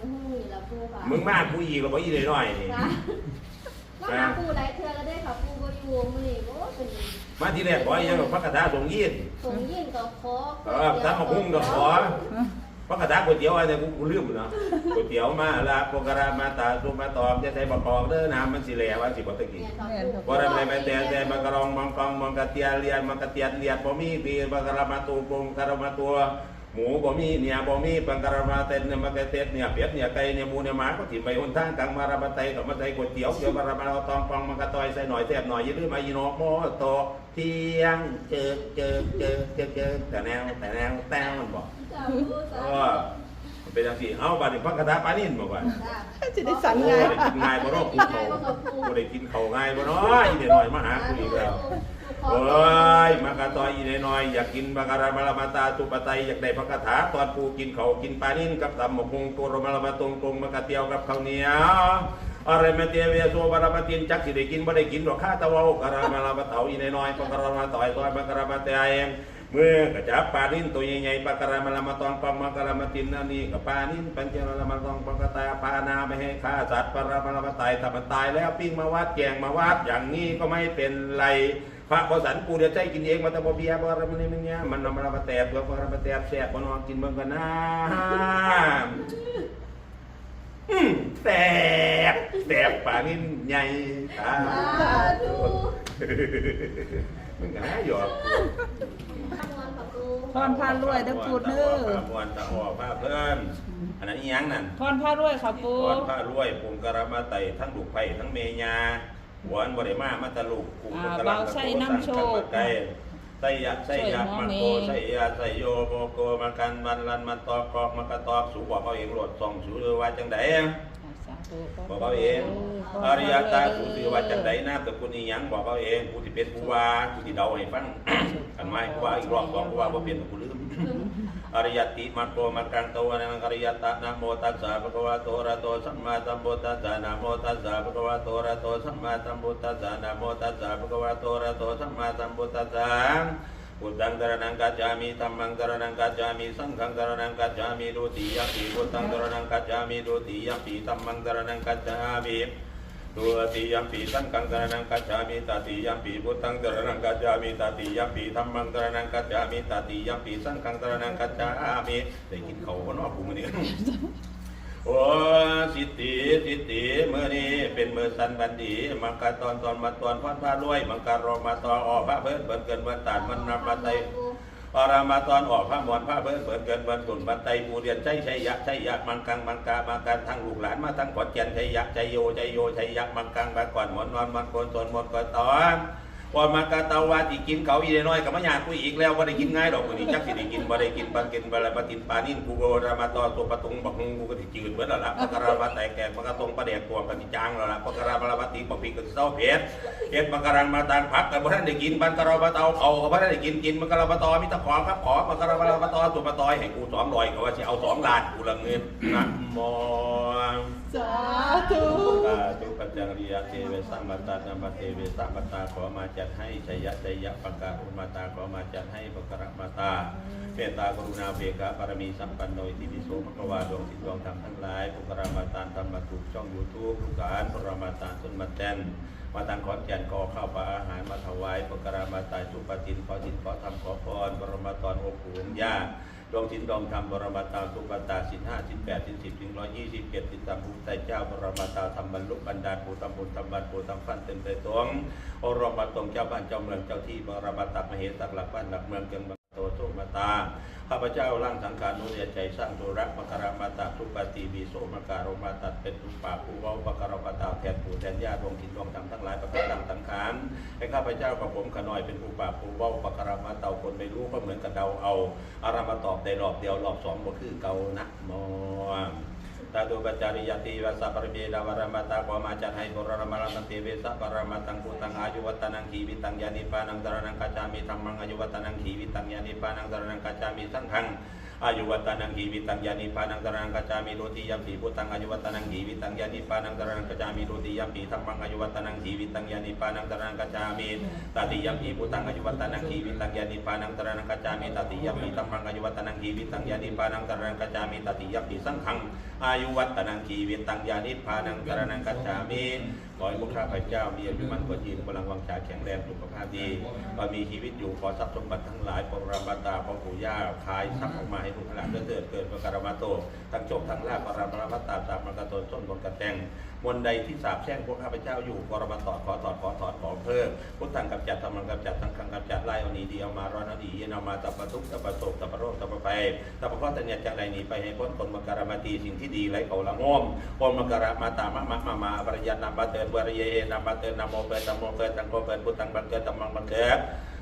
ตะมูหูนี่ละปูค่ะมึงมากูอีกแล้วบ่อีน้อยๆนี่ค่ะว่าหาปูหลายเทื่อแล้วได้ค่ะปูบ่อยู่มื้อนี้โอ้เป็นมาที่แรกบ่อีหยังหรอกพระกฐาทรงยีนส่งยินก็ขอเออทำมาคุ้งก็ขอพระกฐาก๋วยเตี๋ยวอะไรกูกูลืมเนาะก๋วยเตี๋ยวมาละโปกรามาตาสุมาตอมจะใส่บะกอกเด้อน้ำมันสิแหลว่าสิบ่ตะกี้เนี่ยค่ะปูบ่ได้ไปแต่แต่มากระรองมังกองมังกะเตียเลียนมังกะเตียนเลียนบ่มีปีบังกะระมาตูปงกะระมาตัว หมูบ่มีเนี่ยบ่มีปังกะระมาเต็นเนี่ยมังกะเต็นเนี่ยเป็ดเนี่ยไก่เนี่ยหมูเนี่ยหมาก็ถิ่มไปหนทางกลางมาระบะไตกับมาไตก๋วยเตี๋ยวเดี๋ยวมาระมาเอาตองปองมังกะตอยใส่หน่อยแซ่บหน่อยอย่าลืมมาอีโนโมโตเที่ยงเจอเจอเจอเจอเจอแต่แนวแต่แนวแต้วมันบอกจ้าปูสาเออมันเป็นจังซี่เอาบัดนี้พักกะทาปานินบ่ว่าจ้าจะได้สันโอ้ไงได้กินง่ายบ่เนาะกูเขาบ่ได้กินเขาวง่ายบ่เนาะอีเด็กน้อยมาหากูอีกแล้ว โอ้ยมากระตอยอีน้อยอยากกินมากระมาลามาตาตุปไตยอยากได้พระคาถาตอนปูกินเขากินปลานิ่นกับตำหมกฮงตัวรมาลามาตรงตรงมากระเตียวกับข้าวเหนียวอะไรมาเตียเวียโซบารามาเตียนจักสิได้กินบ่ได้กินหรอกข้าตะวากระมาลามาเตาอีน้อยปกระมาต่อยต่อยมากระมาเตียเองเมื่อกระจับปานินตัวใหญ่ๆปกระมาลามาตองปังมากระมาตินนั่นนี่กับปานินปัญจมาลามาตองปกตาปานาไม่ให้ฆ่าสัตว์ปรามาลามาตายถ้ามันตายแล้วปิ้งมาวัดแกงมาวัดอย่างนี้ก็ไม่เป็นไร พระบสันปูเดียวใจกินเองมาแต่บ่เบียร์บ่อะไรมันนี่มันเนี่ยมันนำมาระแตบเพื่อมาระแตบแซ่บบ่นอนกินเบิ่งกันนะอืมแซ่บแซ่บป่านินใหญ่ตาสาธุมันก็น่าหยอกทำงานค่ะปูพรพารวยเด้อปูเด้อมวนตะออผ้าเพิ่นอันนั้นอีหยังนั่นพรพารวยค่ะปูก่อนผ้ารวยปุ่มกระมาไตทั้งลูกไผ่ทั้งเมยา หวานบ่ได้มามาตะลูกปุ่มกระลำไก่ไสยะไสยะมันโกไสยะไสโยโมโกมันกันมันลันมันตอกกอกมันกระตอกสูบอกเขาเองโลดส่องสูว่าจังไดสาธุบอกเขาเองอริยตาสูสือว่าจังไดน้ำตะกุนีหยังบอกเขาเองผู้ที่เป็นผู้ว่าผู้ที่เดาให้ฟัง กันไม่ผู้ว่าอีกรอบสองผู้ว่าบ่เป็นผู้ลืมอริยติมัตโตมักังโตนังอริยตะนะโมตัสสะภะคะวะโตระโตสัมมาสัมพุทธัสสะนะโมตัสสะภะคะวะโตระโตสัมมาสัมพุทธัสสะนะโมตัสสะภะคะวะโตระโตสัมมาสัมพุทธัสสะพุทธังตรนังกัจจามิธัมมังตรนังกัจจามิสังฆังตรนังกัจจามิดุติยมปิพุทธังตรนังกัจจามิดุติยมปิธัมมังตรนังกัจจามิ ตุติยมปีสังฆังตระนังกัจจามิตติยมปีพุทธังตระนังกัจจามิตติยมปีธรรมังตระนังกัจจามิตติยมปีสังฆังตระนังกัจจามิได้กินเขาวเนาะกูมื้อนี้โอ้สิทธิสิทธิมื้อนี้เป็นเมื้อสันบันดีมังกรตอนตอนมาตอนพันพารวยมังกรรอมาตอออกพระเพิ่นเบิ่นเกินเบิ่นตานมันนำมาไต ปารามาตอนออกพระมวลพระเบิ่นเบิ่นเกินเบิ่นตุนบันไตปูเรียนใจชัยยะชัยยะมังกังมังกามังการทั้งลูกหลานมาทั้งขอดแก่นชัยยะชัยโยชัยโยชัยยะมังกังบาก่อนหมอนนอนมันโกนตนหมดก่อนตอน พอมากาตาวาที่กินเขาอีน้อยกับมะยานกูอีกแล้วว่าได้กินง่ายดอกกูนี่จักสิได้กินบ่ได้กินปันกินบาลปฏินปานินกูโบรามาตอตัวปะตุงบักฮงกูก็สิจืดเบิดแล้วล่ะปะกรามาแตกแกปะกระตงปะแดกตวงกันสิจางแล้วล่ะปะกรามาลาปฏิบักพีกันเศร้าเพชรเฮ็ดมังกรังมาตางพักกับบ่ทันได้กินบันกะราบะเตาเอาก็บ่ทันได้กินกินมังกรบะตอมีตะขอครับขอมังกรบะบะตอตัวบะตอยให้กู200ก็ว่าสิเอา2ล้านกูละเงินนะโมสาธุตาตุปัจจังริยะเทเวสัมมาตานัมมะเทเวสัมมาตาขอมาจัดให้ชัยยะชัยยะปังกาอุมาตาขอมาจัดให้ปกระมาตาเมตตากรุณาเบกะบารมีสัมปันโนอิติปิโสภควาดวงจิตดวงธรรมทั้งหลายปกระมาตานธรรมะถูกช่อง YouTube ลูกหลานปรมาตานต้นมาแตนมาทางขอนแก่นก็ข้าวปลาอาหารมาถวายปกรามาตายจุปตินขอสินขอทำขอพรบรมาตอนอบอุ่นญา ดวงสินดวงธรรมบรมาตาสุปตาสินห้าสินแปดสินสิบสินร้อยยี่สิบเจ็ดสินตามภูมิใจเจ้าบรมาตาธรรมบรรลุบรรดาภูตำบุญธรรมบัตภูตำฟันเต็มใจตวงโอรมาตรงเจ้าบ้านเจ้าเมืองเจ้าที่บรมาตามเหสักหลักบ้านหลักเมืองเกิงบังโตโตมาตา ข้าพเจ้าร่างสังขารนุเรียใจสร้างตัวรักปการมาตาทุปฏิบีโสมการมาตัดเป็นตุปาภูเวาปการมาตาแทนผู้แทนญาติดวงกินดวงธรรมทั้งหลายประการังสังขารให้ข้าพเจ้ากับผมขน้อยเป็นผู้ปาภูเวาปการมาเตาคนไม่รู้ก็เหมือนกับเดาเอาอารามาตอบได้รอบเดียวรอบสองบ่คือเก่านักม ตาตุปัจจาริยติวัสสะปริเมดาวรมาตาขอมาจัดให้บรรมารมันเตเวสะปรมาตังกุตังอายุวัตนังขีวิตังยานิปานังตรนังกัจจามิธรรมังอายุวัตนังขีวิตังยานิปานังตรนังกัจจามิสังฆังอายุวัตนังกีวิตังยานิพานังตรังกัจจามิโรติยัมปีพุทธังอายุวัตนังกีวิตังยานิพานังตรังกัจจามิโรติยัมปีธรรมังอายุวัตนังกีวิตังยานิพานังตรังกัจจามิตติยัมปีพุทธังอายุวัตนังกีวิตังยานิพานังตรังกัจจามิตติยัมปีธรรมังอายุวัตนังกีวิตังยานิพานังตรังกัจจามิตติยัมปีสังฆังอายุวัตนังกีเวนตังยานิพานังตรังกัจจามิขอให้พวกข้าพเจ้ามีอายุมั่นกว่ายืนพลังวังชาแข็งแรงสุขภาพดีก็มีชีวิตอยู่ขอทรัพย์สมบัติทั้งหลายปรมัตาปองปู่ย่าคายทรัพย์ออกมาให้ลูกหลานเกิดเกิดเกิดประการมาโตทั้งจบทั้งลาภปรามรมัตตาตามมรกตนต้นบนกระแตงมนใดที่สาบแช่งพวกข้าพเจ้าอยู่กรมาตอดขอตอดขอถอดขอเพิ่มพุทธังกับจัดธรรมังกับจัดทั้งขังกับจัดไล่เอาหนีดีเอามาร้อนเอาดีเย็นเอามาตับประทุกตับประโศกตับประโรคตับประไปตับประข้อตัญญาจังใดหนีไปให้พ้นคนมกรมาตีสิ่งที่ดีไหลเขาละง่อมคนมกรมาตามะมะมามาปริยันนามาเตินวรเยนามาเตินนามโมเปิดนามโมเปิดตังโกเปิดพุทธังบังเกิดตัมมังบังเกิด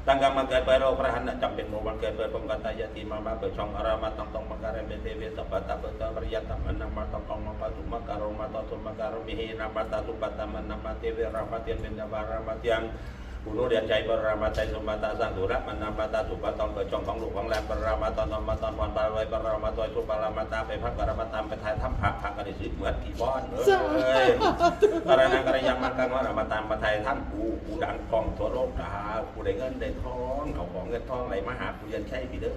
ตั้งกรรมเกิดเปิดโรคประหันจำเป็นโมวันเกิดเปิดปงุลุเดียนใจปรุมาตตุมังการุมิหินามาตาตุปัตตมันนามาตามาเตียนเป็นนาบารามาเตียงกุโนเดียนใจบรามาใจสมบัติสร้างดุรักมันนามาตาตุปตองเปิดช่องของหลูกของแรมบรามาตอนนมาตอนวันบาลอยบรามาตอยสุบารามาตาไปพักบรามาตามไปทายทำผักผักกันในสิเหมือนที่บ้านเอ้ยกรณากระยังมันกันว่ามาตามมาไทยท่านกูกูดังกองตัวโลกดากูได้เงินได้ทองเอาของเงินทองไหลมาหากูยันใช่พี่เด้อ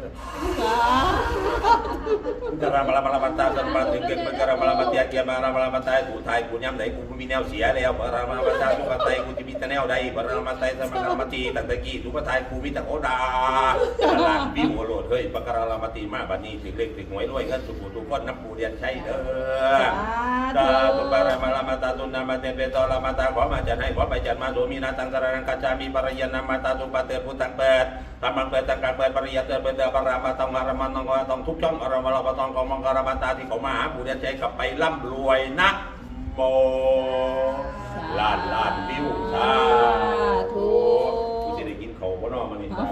จะรำมาลามาลามาตาจนมาถึงเก่งมันกระมาลามาตียเกียมารามาลามาตายกูไทยกูย้ำไหนกูมีแนวเสียแล้วบรามาลามาตาสุภาไทยกูจะมีแต่แนวใดบรามาไทยสมัครมาตีตั้งแต่กี้สุภาไทยกูมีแต่โอดาลานวิวโหลดเฮ้ยปากการามาตีมาบัดนี้ถึงเล็กถึงหวยรวยเงินสุขุทุกคนน้ำปูเรียนใช่เด้อตาตุปารามาลามาตาตุนามาเตเปตอลามาตาขอมาจันให้ขอไปจันมาโสมีนาตังสารังกัจจามีปริยนามาตาตุปาเตพุตังเปิดธรรมังเปิดตังกังเปิดปริยเตเปิดเตปรามาตังมารามันตังวาตังทุกช่องอารมาลาปตังของมังการามาตาที่เขามาหาผู้เรียนใจกลับไปร่ำรวยนะโมลานลานวิวสา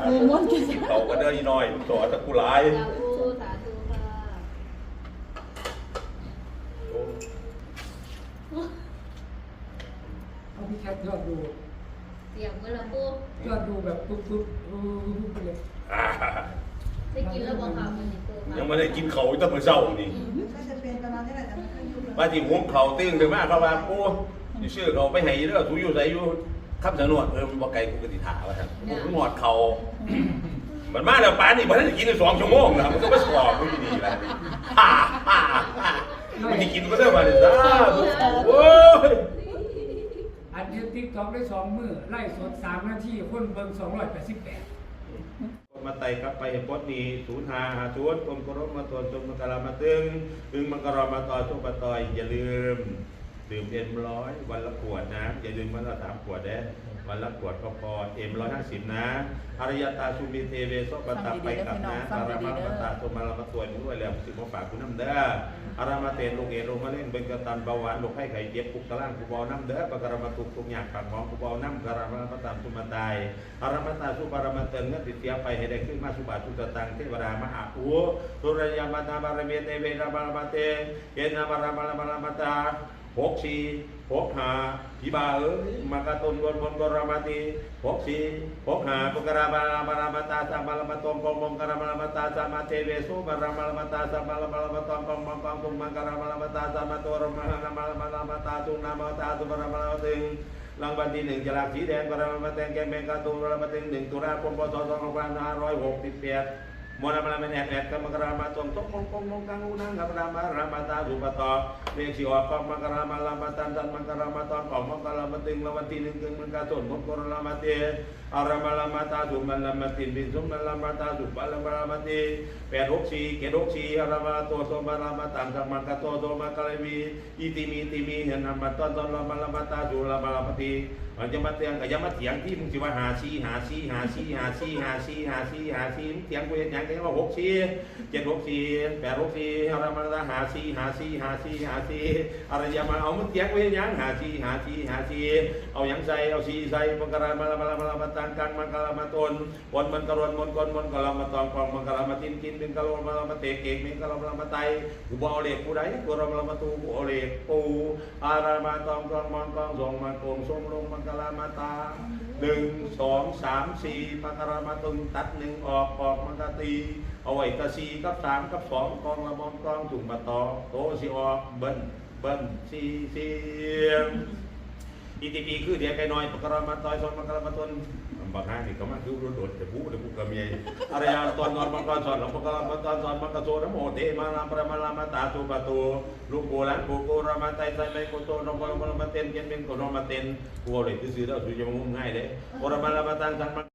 อมันนี่เอาปูม้วนกินกินเขาก็เด้ออีน้อยมึงสอนตะกูหลายสาธุสาธุค่ะโอ้เอาพี่แคทยอดดูเสียงเมื่อละปูยอดดูแบบปุ๊บปุ๊บปุ๊บปุ๊บไปเลยอ่าได้กินแล้วบอกค่ะมันนี่ปูยังไม่ได้กินเขาอีกตั้งแต่เช้านี่ก็จะเป็นประมาณนี้แหละแต่ไม่ค่อยยุ่งเลยมาที่หวงเขาตึ้งถึงมาเขาว่าปูนี่ชื่อเขาไปไหนเด้อถูอยู่ใส่อยู่ คำสนวนเออมันบ่ไกลกูกติถาว่าครับกูหมอดเขามันมาแล้วป้านนี่บ่ได้กินได้สองชั่วโมงแล้วมันก็ไม่สอบกูอยู่นี่แหละฮ่าฮ่าฮ่ามันจะกินก็ได้มาเลยจ้าโอ้ยอันนี้ติ๊กต็อกได้สองมือไล่สดสามนาทีคนเบิ่งสองร้อยแปดสิบแปดมาไต่กลับไปเห็นปดนี้ศูนย์หาหาทวนกลมกรมมาตวนจมมกรามาตึงตึงมังกรมาต่อชุกปะตอยอย่าลืม ดื่มเอ็มร้อยวันละขวดนะอย่าลืมวันละสามขวดเด้วันละขวดก็พอเอ็มร้อยห้าสิบนะอริยตาชุมิเทเวโสปตาไปกับนะสารมาปตาโทมาลามาตวยมึงด้วยแล้วสิบมาฝากคุณน้ำเด้ออารามาเตนลูกเอโรมาเล่นเป็นกตันเบาหวานลูกให้ไข่เจ็บปุกตะล่างกูบอน้ำเด้อปะกรมาตุกตุกหยาดปากของกูบอน้ำกระมาปตามสุมาตายอารามาตาสุปารามาเตนเงินติดเสียไปให้ได้ขึ้นมาสุบาสุตตังเทวดามหาอูสุรยามาตาบารมีเตเวราบาลมาเตเยนาบาราบาลบาลมาตา หกสี่หกห้าพี่บาเอ้ยมากระตุนบนบนกรามาตีหกสี่หกห้าปุกราบาลาบาลามาตาสัมมาลามาตอมกองมงกราบาลามาตาสัมมาเทเวสุบารามาลามาตาสัมมาลาบาลามาตอมกองมงกองตุมมังกราบาลามาตาสัมมาตัวรมานามาลามาลามาตาตุนามาตาตุบารามาลามาตึงรางวัลที่หนึ่งจลากสีแดงบารามาแตงแกงแมงกาตุบารามาตึงหนึ่งตุลาคมพศสองพันห้าร้อยหกสิบแปด มรณะมันแอดแอดกรรมกรามาตรงตกงกงงกังอุนังกับรามารามาตาสุปตอเรียกสิออกกองมกรามาลามาตันตันมกรามาตอนของมกรามาตึงละวันที่หนึ่งกึ่งมันกาต้นมกรลามาเตอารามาลามาตาสุมันลามาตินบินสุมันลามาตาสุปาลามาลามาเตแปดหกสี่เกดหกสี่อารามาโตโสมาลามาตันสัมมันกาโตโตมากาเลวีอิติมีติมีเห็นนามาตอนตอนลามาลามาตาสุลามาลามาตี มันจะมาเตียงกับยามาเถียงที่มึงสิว่าหาซีหาซีหาซีหาซีหาซีหาซีหาซีมึงเถียงกูเห็นอย่างเดียวว่าหกสี่เจ็ดหกสี่แปดหกสี่เอาละมาละหาสี่หาสี่หาสี่หาสี่อะไรอย่ามาเอามึงเตียงไว้ยังหาสี่หาสี่หาสี่เอาหยังใส่เอาสี่ใส่มังกรมาละมาละมาละมาตังกันมังกรมาตนวนมันกรวนมนกนมนกรมาตองกองมังกรมาตินกินเป็นกรมาละมาเตะเก่งเป็นกรมาละมาไตกูบอเล็กกูได้กูรมาละมาตูกูเอาเล็กปูอารามาตองกองมังกองส่งมากงส่งลงมังกรมาตาหนึ่งสองสามสี่พักรามาตุนตัดหนึ่งออกออกมังกตีเอาไว้กะสีกับสามกับสองกองละมอมกองถุงมาตอโตสิออกเบิ้ลเบิ้ลสี่เสียงอีตีปีคือเดียวไก่น้อยพักรมาตอยสอนพระกรมาตุน บางครั้งนี่ก็มาคือรถโดดแต่ผู้แต่ผู้กำเมียอารยาตอนนอนบังกรสอนหลวงพระกรมาตอนสอนมังกรโซนโมเตมาลามประมาลามาตาตุปะตูลูกโบราณโกโกรามาไตไตไมโกโตนองกรมาเต็นเกนเป็นโกนมาเต็นกูเลยที่ซื้อแล้วซื้อจะมางุ่มง่ายเลยโกรามาลามาตันสัง